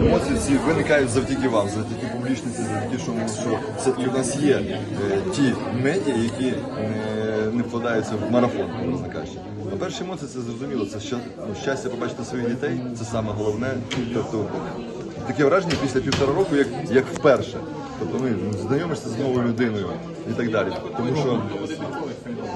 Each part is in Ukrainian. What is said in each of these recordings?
емоції ці виникають завдяки вам, завдяки публічності, завдяки що, що все-таки в нас є е, ті медіа, які е, не вкладаються в марафон, можна кажучи. А перші емоції це зрозуміло. Це ща- ну, щастя побачити своїх дітей, це саме головне. Тобто таке враження після півтора року, як, як вперше. Тобто ми ну, знайомишся з новою людиною і так далі. Тому що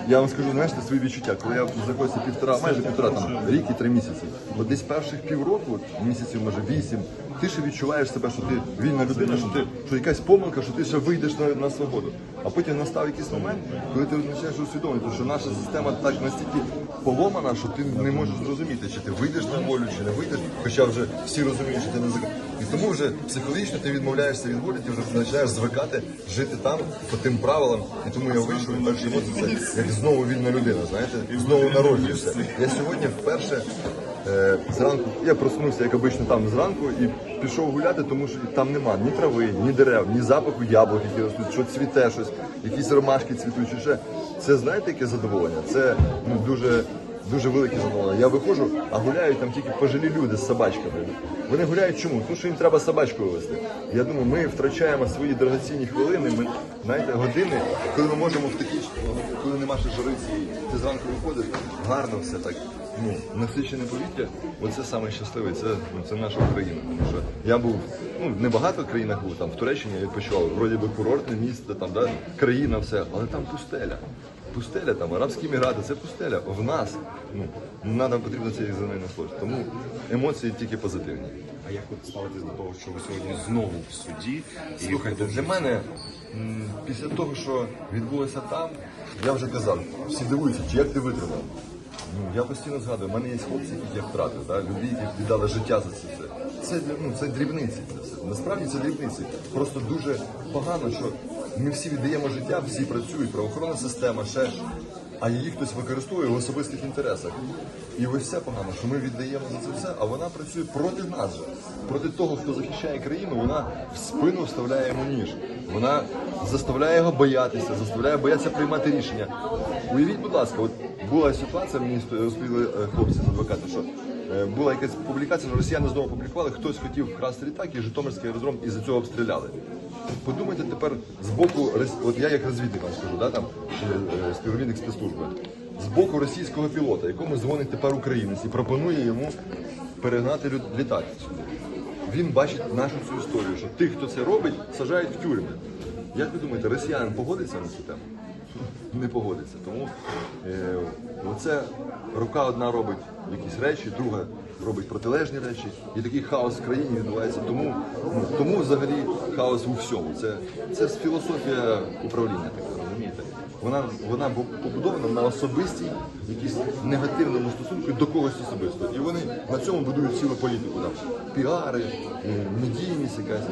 я вам скажу, знаєте, свої відчуття, коли я знаходився півтора, майже півтора там рік і три місяці. От десь перших півроку, місяців, може вісім, ти ще відчуваєш себе, що ти вільна людина, що ти що якась помилка, що ти ще вийдеш на, на свободу. А потім настав якийсь момент, коли ти починаєш усвідомлювати, що наша система так настільки поломана, що ти не можеш зрозуміти, чи ти вийдеш на волю, чи не вийдеш, хоча вже всі розуміють, що ти не закон. І тому вже психологічно ти відмовляєшся від волі, ти вже починаєш звикати жити там по тим правилам. І тому я вийшов і перші емоції це як знову вільна людина, знаєте, знову народжуєшся. Я сьогодні вперше е, зранку, я проснувся, як обично, там зранку і пішов гуляти, тому що там нема ні трави, ні дерев, ні запаху яблук, які ростуть, що цвіте щось, якісь ромашки цвітуть, чи ще. Це знаєте, яке задоволення? Це ну, дуже. Дуже велике задоволення. Я виходжу, а гуляють там тільки пожилі люди з собачками. Вони гуляють чому? Тому що їм треба собачку вивезти. Я думаю, ми втрачаємо свої дорогоцінні хвилини, ми знаєте, години, коли ми можемо в такі, коли нема ще жриці, і ти зранку виходиш, гарно все так. Ну, насичене повітря, оце саме щасливе, це, ну, це наша Україна. Тому що я був, ну, не багато країнах був, там в Туреччині я відпочивав, вроді би курортне місто, там, да, країна, все, але там пустеля. Пустеля там, Арабські Емірати, це пустеля. В нас ну нам потрібно цей нею насолоджуватися. Тому емоції тільки позитивні. А як ви ставитесь до того, що ви сьогодні знову в суді? Слухайте, для мене після того, що відбулося там, я вже казав, всі дивуються, чи як ти витримав. Ну, я постійно згадую, в мене є хлопці, яких я втратив, да? люди, які віддали життя за це все. Це, ну, це дрібниці. Це все. Насправді це дрібниці. Просто дуже погано, що ми всі віддаємо життя, всі працюють, правоохоронна система, ще. А її хтось використовує в особистих інтересах. І ось все погано, що ми віддаємо за це все, а вона працює проти нас же. Проти того, хто захищає країну, вона в спину вставляє йому ніж. Вона заставляє його боятися, заставляє боятися приймати рішення. Уявіть, будь ласка, от була ситуація, мені розповіли е, хлопці з адвоката, що була якась публікація, що росіяни знову публікували, хтось хотів вкрасти літак і Житомирський аеродром і за цього обстріляли. Подумайте тепер з боку, от я як розвідник вам скажу, да, там, чи е, співробітник спецслужби, з боку російського пілота, якому дзвонить тепер українець і пропонує йому перегнати літак. Він бачить нашу цю історію, що тих, хто це робить, сажають в тюрми. Як ви думаєте, росіян погодиться на цю тему? Не погодиться. Тому е, рука одна робить якісь речі, друга робить протилежні речі, і такий хаос в країні відбувається. Тому, ну, тому взагалі хаос у всьому. Це, це філософія управління, така, розумієте? Вона, вона побудована на особистій, якійсь негативному стосунку до когось особисто. І вони на цьому будують цілу політику. Там, піари, е, медійність якась.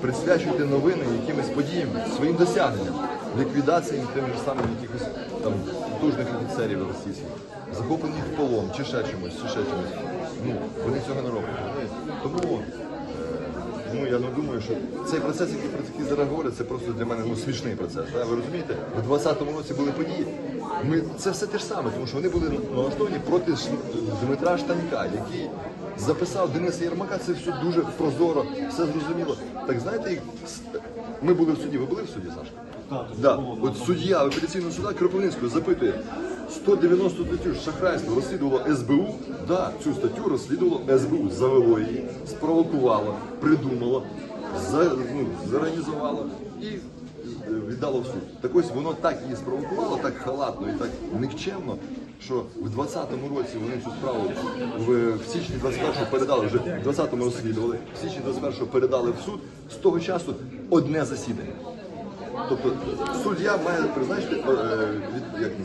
Присвячуйте новини якимось подіям, своїм досягненням, ліквідаціям тим же самим якихось там потужних офіцерів російських, захоплених в полон, чи ще чимось, чи ще чимось. Ну, вони цього не роблять. Тому Ну я не думаю, що цей процес, який про який зараз говорять, це просто для мене ну, смішний процес. Да? Ви розумієте, у 20-му році були події. Ми це все те ж саме, тому що вони були налаштовані проти Дмитра Штанька, який записав Дениса Єрмака. Це все дуже прозоро, все зрозуміло. Так знаєте, ми були в суді. Ви були в суді, Сашка? Да. От суддя апеляційного суда Кропивницького запитує. 190 статтю шахрайство розслідувало СБУ. Да, цю статтю розслідувало СБУ, завело її, спровокувало, придумало, за, ну, зорганізувало і е, віддало в суд. Так ось воно так її спровокувало, так халатно і так никчемно, що в 20-му році вони цю справу в, в січні 21-го передали, вже в 20-му розслідували, в січні 21-го передали в суд. З того часу одне засідання. Тобто суддя має призначити е, від, як